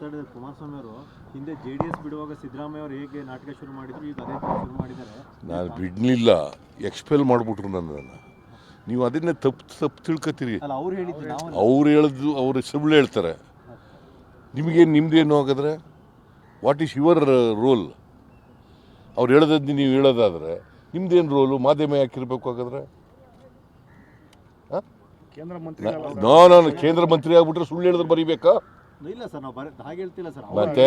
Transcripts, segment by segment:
J D S ಬಿಡುವಾಗ ಸಿದ್ದರಾಮಯ್ಯ ಅವರು ಹೇಗೆ ನಾಟಕ ಶುರು ಮಾಡಿದ್ರು ಈಗ ಅದೇ ಥರ ಶುರು ಮಾಡಿದ್ದಾರೆ. ನಾನು ಬಿಡಲಿಲ್ಲ. ಎಕ್ಸ್ಪೆಲ್ ಮಾಡಿಬಿಟ್ರು ನನ್ನನ್ನು. ನೀವು ಅದನ್ನೇ ತಪ್ಪು ತಪ್ಪು ತಿಳ್ಕೊತೀರಿ. ಅಲ್ಲ ಅವ್ರು ಹೇಳಿದ್ರು ನಾವು ಅವ್ರು ಹೇಳಿದ್ದು ಅವ್ರು ಸುಳ್ಳು ಹೇಳ್ತಾರೆ. ನಿಮಗೇನು ನಿಮ್ದೇನು ಹಾಗಾದ್ರೆ? ವಾಟ್ ಈಸ್ ಯುವರ್ ರೋಲ್ ಅವ್ರು ಹೇಳೋದದ್ದು ನೀವು ಹೇಳೋದಾದ್ರೆ ನಿಮ್ದೇನು ರೋಲು ಮಾಧ್ಯಮ ಯಾಕಿರ್ಬೇಕು ಹಾಗಾದ್ರೆ? ಕೇಂದ್ರ ಮಂತ್ರಿ ನೋ ನಾನು ಕೇಂದ್ರ ಮಂತ್ರಿ ಆಗ್ಬಿಟ್ರೆ ಸುಳ್ಳು ಹೇಳಿದ್ರೆ ಬರೀಬೇಕಾ? ಇಲ್ಲ ಸರ್ ನಾವು ಹಾಗೆ ಹೇಳ್ತಿಲ್ಲ ಸರ್. ಮತ್ತೆ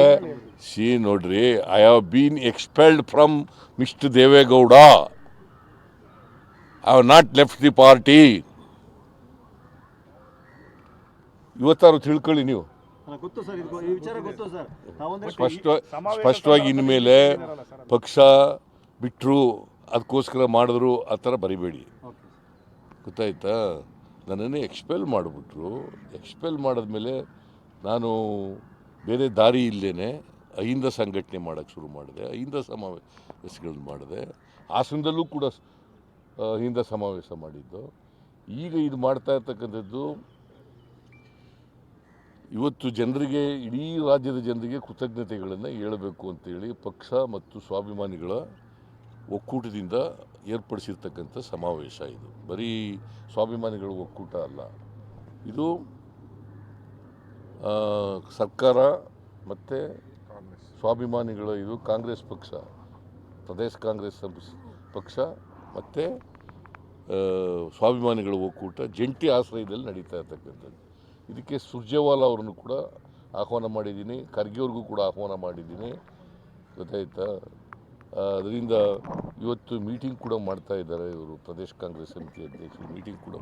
ಸಿ ನೋಡ್ರಿ I have been expelled from mister Deve Gowda I have not left the party ಇವತ್ತಾರು ತಿಳ್ಕೊಳ್ಳಿ ನೀವು. ಗೊತ್ತು ಸರ್ ಈ ವಿಚಾರ ಗೊತ್ತು ಸರ್. ನಾವೊಂದಷ್ಟು ಸ್ಪಷ್ಟ ಸ್ಪಷ್ಟವಾಗಿ ಇನ್ಮೇಲೆ ಪಕ್ಷ ಬಿಟ್ಟರು ಅದಕ್ಕೋಸ್ಕರ ಮಾಡಿದ್ರು ಆ ಥರ ಬರಿಬೇಡಿ. ಗೊತ್ತಾಯ್ತಾ? ನನ್ನನ್ನು ಎಕ್ಸ್ಪೆಲ್ ಮಾಡಿಬಿಟ್ರು. ಎಕ್ಸ್ಪೆಲ್ ಮಾಡಿದ್ಮೇಲೆ ನಾನು ಬೇರೆ ದಾರಿ ಇಲ್ಲೇ ಅಹಿಂದ ಸಂಘಟನೆ ಮಾಡೋಕ್ಕೆ ಶುರು ಮಾಡಿದೆ, ಅಹಿಂದ ಸಮಾವೇಶಗಳನ್ನ ಮಾಡಿದೆ. ಆಸನದಲ್ಲೂ ಕೂಡ ಅಹಿಂದ ಸಮಾವೇಶ ಮಾಡಿದ್ದು. ಈಗ ಇದು ಮಾಡ್ತಾ ಇರ್ತಕ್ಕಂಥದ್ದು ಇವತ್ತು ಜನರಿಗೆ, ಇಡೀ ರಾಜ್ಯದ ಜನರಿಗೆ ಕೃತಜ್ಞತೆಗಳನ್ನು ಹೇಳಬೇಕು ಅಂತೇಳಿ ಪಕ್ಷ ಮತ್ತು ಸ್ವಾಭಿಮಾನಿಗಳ ಒಕ್ಕೂಟದಿಂದ ಏರ್ಪಡಿಸಿರ್ತಕ್ಕಂಥ ಸಮಾವೇಶ ಇದು. ಬರೀ ಸ್ವಾಭಿಮಾನಿಗಳ ಒಕ್ಕೂಟ ಅಲ್ಲ, ಇದು ಸರ್ಕಾರ ಮತ್ತು ಸ್ವಾಭಿಮಾನಿಗಳ, ಇದು ಕಾಂಗ್ರೆಸ್ ಪಕ್ಷ, ಪ್ರದೇಶ ಕಾಂಗ್ರೆಸ್ ಪಕ್ಷ ಮತ್ತು ಸ್ವಾಭಿಮಾನಿಗಳ ಒಕ್ಕೂಟ ಜಂಟಿ ಆಶ್ರಯದಲ್ಲಿ ನಡೀತಾ ಇರ್ತಕ್ಕಂಥದ್ದು. ಇದಕ್ಕೆ ಸುರ್ಜೇವಾಲ ಅವ್ರನ್ನು ಕೂಡ ಆಹ್ವಾನ ಮಾಡಿದ್ದೀನಿ ಖರ್ಗೆ ಅವ್ರಿಗೂ ಕೂಡ ಆಹ್ವಾನ ಮಾಡಿದ್ದೀನಿ. ಗೊತ್ತಾಯ್ತಾ? ಅದರಿಂದ ಇವತ್ತು ಮೀಟಿಂಗ್ ಕೂಡ ಮಾಡ್ತಾ ಇದ್ದಾರೆ ಇವರು, ಪ್ರದೇಶ ಕಾಂಗ್ರೆಸ್ ಸಮಿತಿ ಅಧ್ಯಕ್ಷರು ಮೀಟಿಂಗ್ ಕೂಡ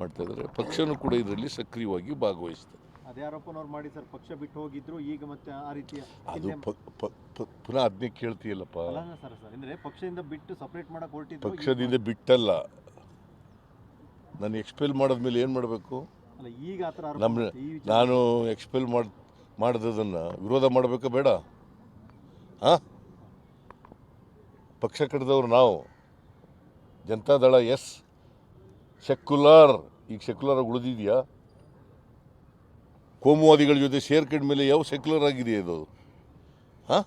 ಮಾಡ್ತಾ ಇದ್ದಾರೆ. ಪಕ್ಷನೂ ಕೂಡ ಇದರಲ್ಲಿ ಸಕ್ರಿಯವಾಗಿ ಭಾಗವಹಿಸ್ತದೆ ಅದೇ ಆರೋಪನವ್ರು ಮಾಡಿ ಸರ್ ಪಕ್ಷ ಬಿಟ್ಟು ಹೋಗಿದ್ರು ಈಗ ಮತ್ತೆ ಆ ರೀತಿಯ ಅದು ಪ- ಪ- ಪ- ಪುನಃ ಅದನ್ನೇ ಕೇಳ್ತೀಯಲ್ಲಪ್ಪ? ಅಲ್ಲ ಸರ್ ಸರ್ ಅಂದ್ರೆ ಪಕ್ಷದಿಂದ ಬಿಟ್ಟು ಸಪರೇಟ್ ಮಾಡಕ್ ಹೊರಟಿದ್ರು ಪಕ್ಷದಿಂದ ಬಿಟ್ಟಲ್ಲ. ನಾನು ಎಕ್ಸ್ಪೆಲ್ ಮಾಡಿದ್ಮೇಲೆ ಏನು ಮಾಡಬೇಕು? ಅಲ್ಲ ಈಗ ಆ ಥರ ಆರೋಪ ನಮ್ಮ ಈ ವಿಚಾರ ನಾನು ಎಕ್ಸ್ಪೆಲ್ ಮಾಡಿ ಮಾಡಿದ್ದನ್ನು ವಿರೋಧ ಮಾಡಬೇಕಾ ಬೇಡ? ಹಾಂ? ಪಕ್ಷ ಕಟ್ಟಿದವ್ರು ನಾವು. ಜನತಾದಳ ಎಸ್. ಸೆಕ್ಯುಲರ್ ಈಗ ಸೆಕ್ಯುಲರ್ ಉಳಿದಿದೆಯಾ? ಕೋಮುವಾದಿಗಳ ಜೊತೆ ಸೇರ್ಕೊಂಡ ಮೇಲೆ ಯಾವ ಸೆಕ್ಯುಲರ್ ಆಗಿದೆ ಅದು? ಹಾಂ?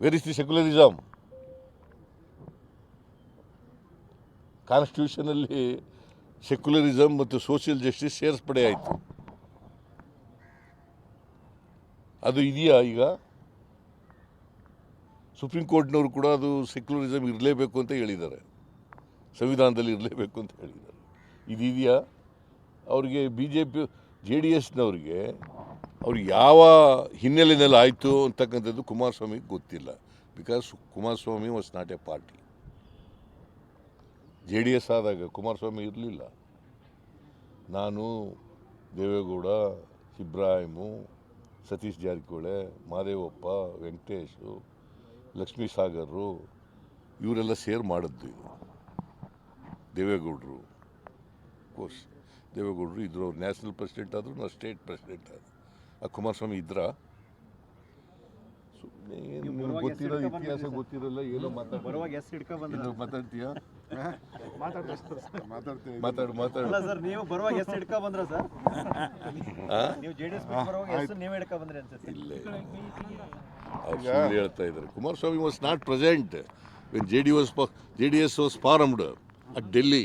ವೆರ್ ಇಸ್ ದಿ ಸೆಕ್ಯುಲರಿಸಮ್ ಕಾನ್ಸ್ಟಿಟ್ಯೂಷನಲ್ಲಿ ಸೆಕ್ಯುಲರಿಸಮ್ ಮತ್ತು ಸೋಷಿಯಲ್ ಜಸ್ಟಿಸ್ ಸೇರ್ಸ್ಪಡೆ ಆಯಿತು. ಅದು ಇದೆಯಾ ಈಗ? ಸುಪ್ರೀಂ ಕೋರ್ಟ್ನವರು ಕೂಡ ಅದು ಸೆಕ್ಯುಲರಿಸಮ್ ಇರಲೇಬೇಕು ಅಂತ ಹೇಳಿದ್ದಾರೆ. ಸಂವಿಧಾನದಲ್ಲಿ ಇರಲೇಬೇಕು ಅಂತ ಹೇಳಿದ್ದಾರೆ. ಇದಿದೆಯಾ? ಅವರಿಗೆ B J P J D ಎಸ್ನವ್ರಿಗೆ ಅವ್ರು ಯಾವ ಹಿನ್ನೆಲೆಯಲ್ಲಿ ಆಯಿತು ಅಂತಕ್ಕಂಥದ್ದು ಕುಮಾರಸ್ವಾಮಿಗೆ ಗೊತ್ತಿಲ್ಲ. Because Kumaraswamy was not a party J D S ಆದಾಗ ಕುಮಾರಸ್ವಾಮಿ ಇರಲಿಲ್ಲ. ನಾನು ದೇವೇಗೌಡ ಇಬ್ರಾಹಿಮು ಸತೀಶ್ ಜಾರಕಿಹೊಳೆ, ಮಾದೇವಪ್ಪ, ವೆಂಕಟೇಶು ಲಕ್ಷ್ಮೀ ಸಾಗರ್ರು ಇವರೆಲ್ಲ ಸೇರ್ ಮಾಡಿದ್ದು ದೇವೇಗೌಡರು. ಕೋರ್ಸ್ ದೇವೇಗೌಡರು ಇದ್ರು ಅವ್ರು ನ್ಯಾಷನಲ್ ಪ್ರೆಸಿಡೆಂಟ್ ಆದರು ನಾ ಸ್ಟೇಟ್ ಪ್ರೆಸಿಡೆಂಟ್ ಆದರು ಆ ಕುಮಾರಸ್ವಾಮಿ ಇದ್ರ? ಸುಮ್ಮನೆ ಏನು ಗೊತ್ತಿರೋ ಇತಿಹಾಸ ಗೊತ್ತಿರಲ್ಲ ಏನೋ ಮಾತಾಡ್ತೀಯ? ಮಾತಾಡ್ತೀಯಾ ಮಾತಾಡು ಮಾತಾಡು. ಸರ್ ನೀವು ಬರುವಾಗ ಎಸ್ ಹಿಡ್ಕೊ ಬಂದ್ರ ಸರ್? ನೀವು ಜೆ ಡಿ ಎಸ್ ಬರುವಾಗ ಎಸ್ ನೀವೇ ಹಿಡ್ಕೊ ಬಂದ್ರಿ ಅನ್ಸುತ್ತೆ. ಇಲ್ಲ ಅವ್ರು ಹೇಳ್ತಾ ಇದ್ದಾರೆ. Kumaraswamy was not present when J D was J D S was formed at Delhi